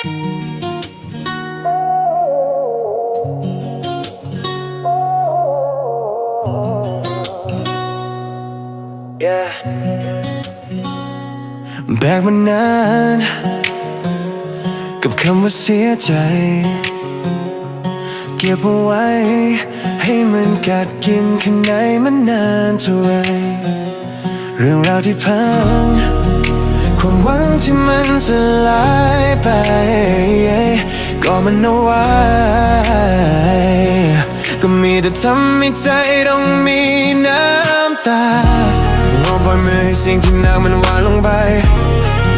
แบกมันาน กับคำว่าเสียใจ เก็บเอาไว้ ให้มันกัดกินข้างในมันนานเท่าไรเรื่องราวที่ผ่านความหวังที่มันสลายไป มันเอาไว้ ก็มีแต่ทำให้ใจต้องมีน้ำตาลองปล่อยมือให้สิ่งที่หนักมันวางลงไป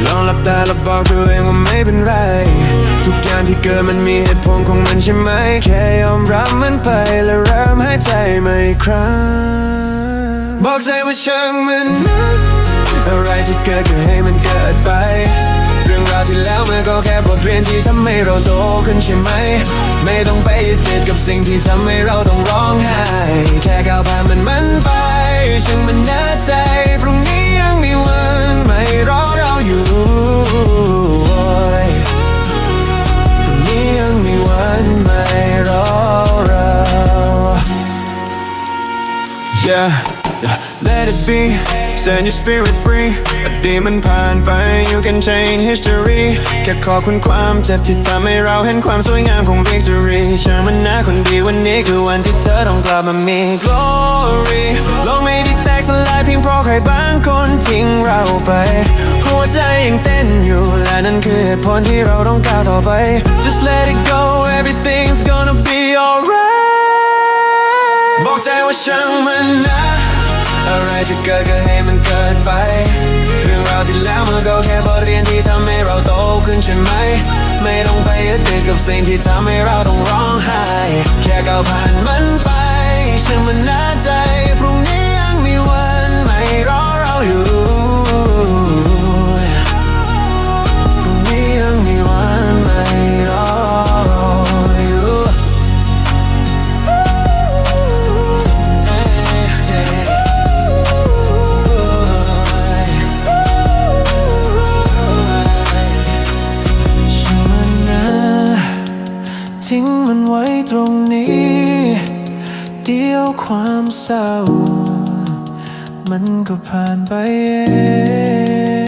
ลองหลับตาแล้วบอกตัวเองว่าไม่เป็นไร ทุกอย่างที่เกิดมันมีเหตุผลของมันใช่ไหม แค่ยอมรับมันไปและเริ่มหายใจใหม่ครั้ง บอกใจว่าช่างมันนะอะไรที่เกิดก็ เราโตขึ้นใช่ไหม ไม่ต้องไปยึดติดกับสิ่งที่ทำให้เราต้องร้องไห้ แค่ก้าวผ่านมันมันไปช่างมันน่าใจพรุ่งนี้ยังมีวันไม่รอเราอยู่พรุ่งนี้ยังมีวันไม่รอเรา yeah, let it be Set your spirit free อดีตมันผ่านไป you can change history แค่ขอคุณความเจ็บที่ทำให้เราเห็นความสวยงามของ victory เชื่อมันนะคนดีวันนี้คือวันที่เธอต้องกลับมามี glory โลกไม่ได้แตกสลายเพียงเพราะใครบางคนทิ้งเราไป หัวใจยังเต้นอยู่และนั่นคือเหตุผลที่เราต้องก้าวต่อไป just let it go everything's gonna be alright บอกใจว่าช่างมันนะ อะไรที่เกิดก็ให้มันเกิดไป เรื่องราวที่แล้วมันก็แค่บทเรียนที่ทำให้เราโตขึ้นใช่ไหม ไม่ต้องไปยึดติดกับสิ่งที่ทำให้เราต้องร้องไห้ แค่ก้าวผ่านมัน ทิ้งมันไว้ตรงนี้ เดียวความเศร้า มันก็ผ่านไปเอง